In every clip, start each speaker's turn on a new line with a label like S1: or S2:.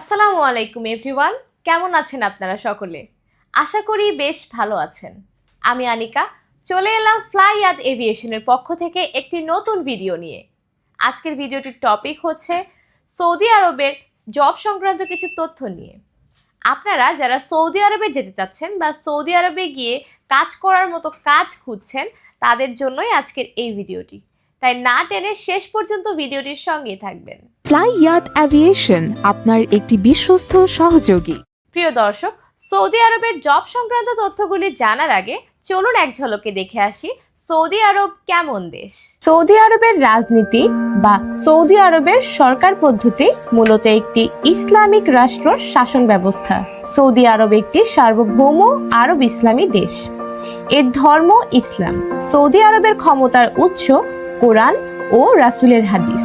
S1: আসসালামু আলাইকুম, এভরিওয়ান। কেমন আছেন আপনারা সকলে? আশা করি বেশ ভালো আছেন। আমি আনিকা। চলে এলাম ফ্লাই ইয়াদ এভিয়েশনের পক্ষ থেকে একটি নতুন ভিডিও নিয়ে। আজকের ভিডিওটির টপিক হচ্ছে সৌদি আরবের জব সংক্রান্ত কিছু তথ্য নিয়ে। আপনারা যারা সৌদি আরবে যেতে চাচ্ছেন বা সৌদি আরবে গিয়ে কাজ করার মতো কাজ খুঁজছেন, তাদের জন্যই আজকের এই ভিডিওটি। তাই না টেনে শেষ পর্যন্ত ভিডিওটির সঙ্গেই থাকবেন।
S2: ফ্লাই ইয়াত অ্যাভিয়েশন আপনার একটি বিশ্বস্ত সহযোগী।
S1: প্রিয় দর্শক সৌদি আরবের জব সংক্রান্ত তথ্যগুলি জানার আগে চলুন এক ঝলকে দেখে আসি সৌদি আরব কেমন দেশ। সৌদি আরবের রাজনীতি বা সৌদি আরবের সরকার পদ্ধতি মূলত একটি ইসলামিক রাষ্ট্র শাসন ব্যবস্থা। সৌদি আরব একটি সার্বভৌম আরব ইসলামী দেশ। এর ধর্ম ইসলাম। সৌদি আরবের ক্ষমতার উৎস কোরআন ও রাসূলের হাদিস।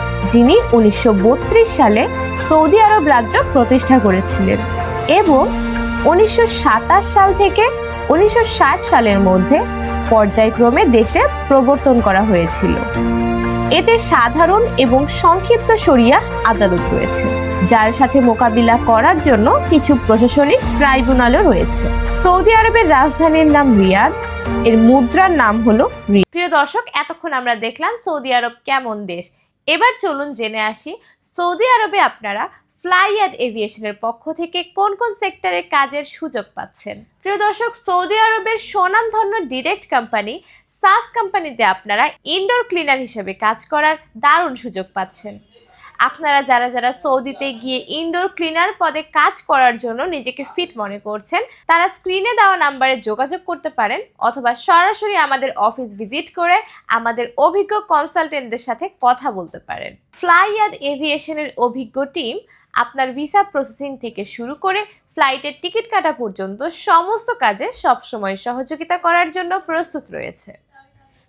S1: যিনি উনিশশো বত্রিশ সালে সৌদি আরব রাজ্য প্রতিষ্ঠা করেছিলেন এবং উনিশশো সাতাশ সাল থেকে উনিশশো ষাট সালের মধ্যে পর্যায়ক্রমে দেশে প্রবর্তন করা হয়েছিল। এতে সাধারণ এবং সংক্ষিপ্ত শরিয়া আদালত রয়েছে, যার সাথে মোকাবিলা করার জন্য কিছু প্রশাসনিক ট্রাইব্যুনালও রয়েছে। সৌদি আরবের রাজধানীর নাম রিয়াদ, এর মুদ্রার নাম হলো প্রিয় দর্শক, এতক্ষণ আমরা দেখলাম সৌদি আরব কেমন দেশ এবার চলুন জেনে আসি, সৌদি আরবে আপনারা ফ্লাইয়াদ এভিয়েশনের পক্ষ থেকে কোন কোন সেক্টরে কাজের সুযোগ পাচ্ছেন? প্রিয় দর্শক, সৌদি আরবের স্বনামধন্য ডিরেক্ট কোম্পানি, সাস কোম্পানিতে আপনারা ইনডোর ক্লিনার হিসেবে কাজ করার দারুণ সুযোগ পাচ্ছেন। আপনারা যারা যারা সৌদিতে গিয়ে ইনডোর ক্লিনার পদে কাজ করার জন্য নিজেকে ফিট মনে করছেন, তারা স্ক্রিনে দেওয়া নাম্বারে যোগাযোগ করতে পারেন অথবা সরাসরি আমাদের অফিস ভিজিট করে আমাদের অভিজ্ঞ কনসালটেন্টদের সাথে কথা বলতে পারেন। ফ্লাইয়াদ এভিয়েশনের অভিজ্ঞ টিম আপনার ভিসা প্রসেসিং থেকে শুরু করে ফ্লাইটের টিকিট কাটা পর্যন্ত সমস্ত কাজে সবসময় সহযোগিতা করার জন্য প্রস্তুত রয়েছে।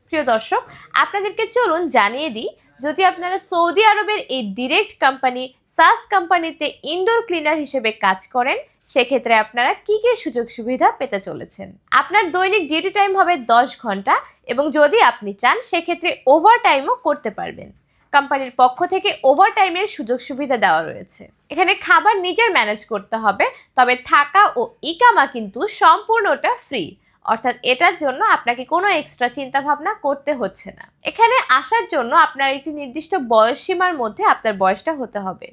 S1: প্রিয় দর্শক, আপনাদেরকে চলুন জানিয়ে দিই যদি আপনারা সৌদি আরবের এই ডিরেক্ট কোম্পানি সাস কোম্পানিতে ইনডোর ক্লিনার হিসেবে কাজ করেন, সেক্ষেত্রে আপনারা কি কি সুযোগ সুবিধা পেতে চলেছেন? আপনার দৈনিক ডিউটি টাইম হবে দশ ঘণ্টা এবং যদি আপনি চান, সেক্ষেত্রে ওভার টাইমও করতে পারবেন। কোম্পানির পক্ষ থেকে ওভার টাইমের সুযোগ সুবিধা দেওয়া রয়েছে। এখানে খাবার নিজের ম্যানেজ করতে হবে, তবে থাকা ও ইকামা কিন্তু সম্পূর্ণটা ফ্রি অর্থাৎ এটার জন্য আপনাকে কোনো এক্সট্রা চিন্তা ভাবনা করতে হচ্ছে না। এখানে আসার জন্য আপনার একটি নির্দিষ্ট বয়স সীমার মধ্যে আপনার বয়সটা হতে হবে।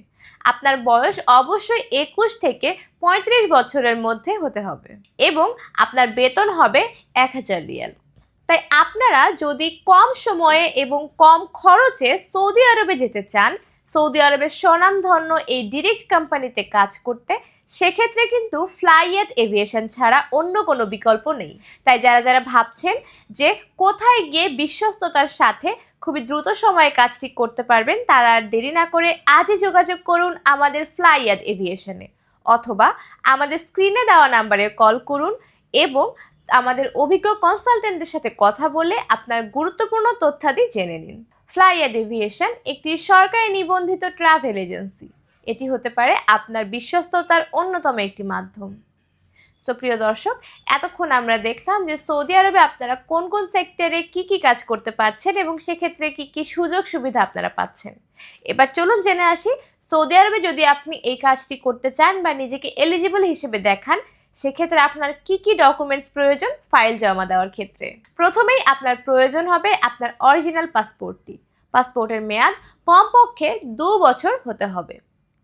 S1: আপনার বয়স অবশ্যই একুশ থেকে পঁয়ত্রিশ বছরের মধ্যে হতে হবে এবং আপনার বেতন হবে এক হাজার রিয়াল। তাই আপনারা যদি কম সময়ে এবং কম খরচে সৌদি আরবে যেতে চান, সৌদি আরবের স্বনামধন্য এই ডিরেক্ট কোম্পানিতে কাজ করতে সেক্ষেত্রে কিন্তু ফ্লাইয়েত এভিয়েশন ছাড়া অন্য কোনো বিকল্প নেই। তাই যারা যারা ভাবছেন যে কোথায় গিয়ে বিশ্বস্ততার সাথে খুবই দ্রুত সময়ে কাজটি করতে পারবেন, তারা আর দেরি না করে আজই যোগাযোগ করুন আমাদের ফ্লাইয়াদ এভিয়েশনে অথবা আমাদের স্ক্রিনে দেওয়া নাম্বারে কল করুন এবং আমাদের অভিজ্ঞ কনসালটেন্টদের সাথে কথা বলে আপনার গুরুত্বপূর্ণ তথ্যাদি জেনে নিন। ফ্লাইয়াদ এভিয়েশন একটি সরকারি নিবন্ধিত ট্রাভেল এজেন্সি এটি হতে পারে আপনার বিশ্বস্ততার অন্যতম একটি মাধ্যম। সো প্রিয় দর্শক, এতক্ষণ আমরা দেখলাম যে সৌদি আরবে আপনারা কোন কোন সেক্টরে কি কি কাজ করতে পারছেন এবং সেক্ষেত্রে কি কি সুযোগ সুবিধা আপনারা পাচ্ছেন। এবার চলুন জেনে আসি, সৌদি আরবে যদি আপনি এই কাজটি করতে চান বা নিজেকে এলিজিবল হিসেবে দেখান, সেক্ষেত্রে আপনার কি কি ডকুমেন্টস প্রয়োজন ফাইল জমা দেওয়ার ক্ষেত্রে। প্রথমেই আপনার প্রয়োজন হবে আপনার অরিজিনাল পাসপোর্টটি পাসপোর্টের মেয়াদ কমপক্ষে দু বছর হতে হবে।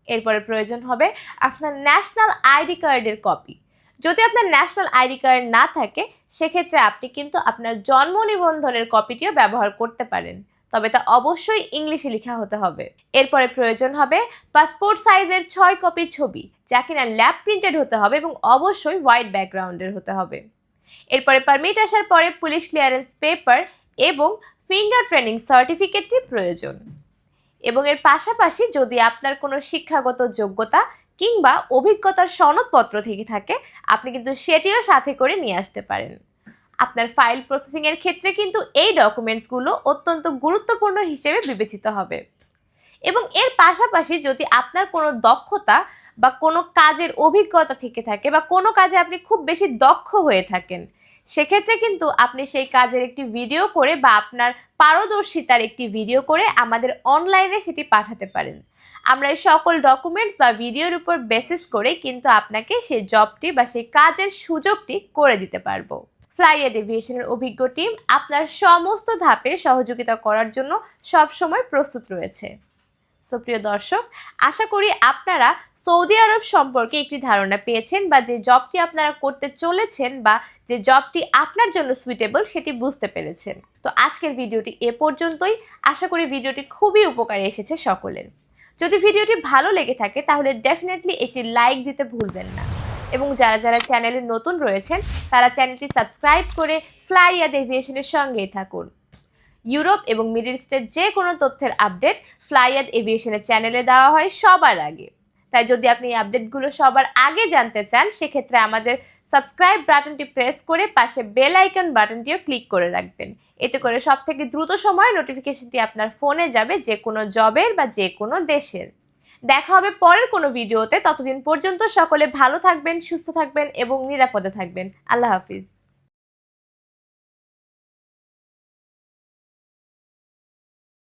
S1: এরপরে প্রয়োজন হবে আপনার ন্যাশনাল আইডি কার্ডের কপি যদি আপনার ন্যাশনাল আইডি কার্ড না থাকে, সেক্ষেত্রে আপনি কিন্তু আপনার জন্ম নিবন্ধনের কপিটিও ব্যবহার করতে পারেন। তবে তা অবশ্যই ইংলিশে লেখা হতে হবে। এরপরে প্রয়োজন হবে পাসপোর্ট সাইজের ছয় কপি ছবি, যা কিনা ল্যাব প্রিন্টেড হতে হবে এবং অবশ্যই হোয়াইট ব্যাকগ্রাউন্ডের হতে হবে। এরপরে পারমিট আসার পরে পুলিশ ক্লিয়ারেন্স পেপার এবং ফিঙ্গার ট্রেনিং সার্টিফিকেটটি প্রয়োজন। এবং এর পাশাপাশি যদি আপনার কোনো শিক্ষাগত যোগ্যতা কিংবা অভিজ্ঞতার সনদপত্র থেকে থাকে, আপনি কিন্তু সেটিও সাথে করে নিয়ে আসতে পারেন। আপনার ফাইল প্রসেসিংয়ের ক্ষেত্রে কিন্তু এই ডকুমেন্টসগুলো অত্যন্ত গুরুত্বপূর্ণ হিসেবে বিবেচিত হবে। এবং এর পাশাপাশি যদি আপনার কোনো দক্ষতা বা কোনো কাজের অভিজ্ঞতা থেকে থাকে বা কোনো কাজে আপনি খুব বেশি দক্ষ হয়ে থাকেন সেক্ষেত্রে কিন্তু আপনি সেই কাজের একটি ভিডিও করে বা আপনার পারদর্শিতার একটি ভিডিও করে আমাদের অনলাইনে সেটি পাঠাতে পারেন। আমরা এই সকল ডকুমেন্টস বা ভিডিওর উপর বেসিস করে কিন্তু আপনাকে সেই জবটি বা সেই কাজের সুযোগটি করে দিতে পারব। ফ্লাইয়ার এভিয়েশনের অভিজ্ঞ টিম আপনার সমস্ত ধাপে সহযোগিতা করার জন্য সবসময় প্রস্তুত রয়েছে। সো প্রিয় দর্শক, আশা করি আপনারা সৌদি আরব সম্পর্কে একটি ধারণা পেয়েছেন বা যে জবটি আপনারা করতে চলেছেন বা যে জবটি আপনার জন্য সুইটেবল সেটি বুঝতে পেরেছেন। তো আজকের ভিডিওটি এ পর্যন্তই। আশা করি ভিডিওটি খুবই উপকারে এসেছে সকলের। যদি ভিডিওটি ভালো লেগে থাকে, তাহলে ডেফিনেটলি একটি লাইক দিতে ভুলবেন না। এবং যারা যারা চ্যানেলে নতুন রয়েছেন, তারা চ্যানেলটি সাবস্ক্রাইব করে ফ্লাই ইয়াদ এভিয়েশনের সঙ্গেই থাকুন। ইউরোপ এবং মিডল ইস্টের যে কোনো তথ্যের আপডেট ফ্লাইয়াদ এভিয়েশনের চ্যানেলে দেওয়া হয় সবার আগে। তাই যদি আপনি এই আপডেটগুলো সবার আগে জানতে চান, সেক্ষেত্রে আমাদের সাবস্ক্রাইব বাটনটি প্রেস করে পাশে বেল আইকন বাটনটিও ক্লিক করে রাখবেন। এতে করে সব থেকে দ্রুত সময়ে নোটিফিকেশনটি আপনার ফোনে যাবে যে কোনো জবের বা যে কোনো দেশের। দেখা হবে পরের কোনো ভিডিওতে। ততদিন পর্যন্ত সকলে ভালো থাকবেন, সুস্থ থাকবেন এবং নিরাপদে থাকবেন। আল্লাহ হাফিজ।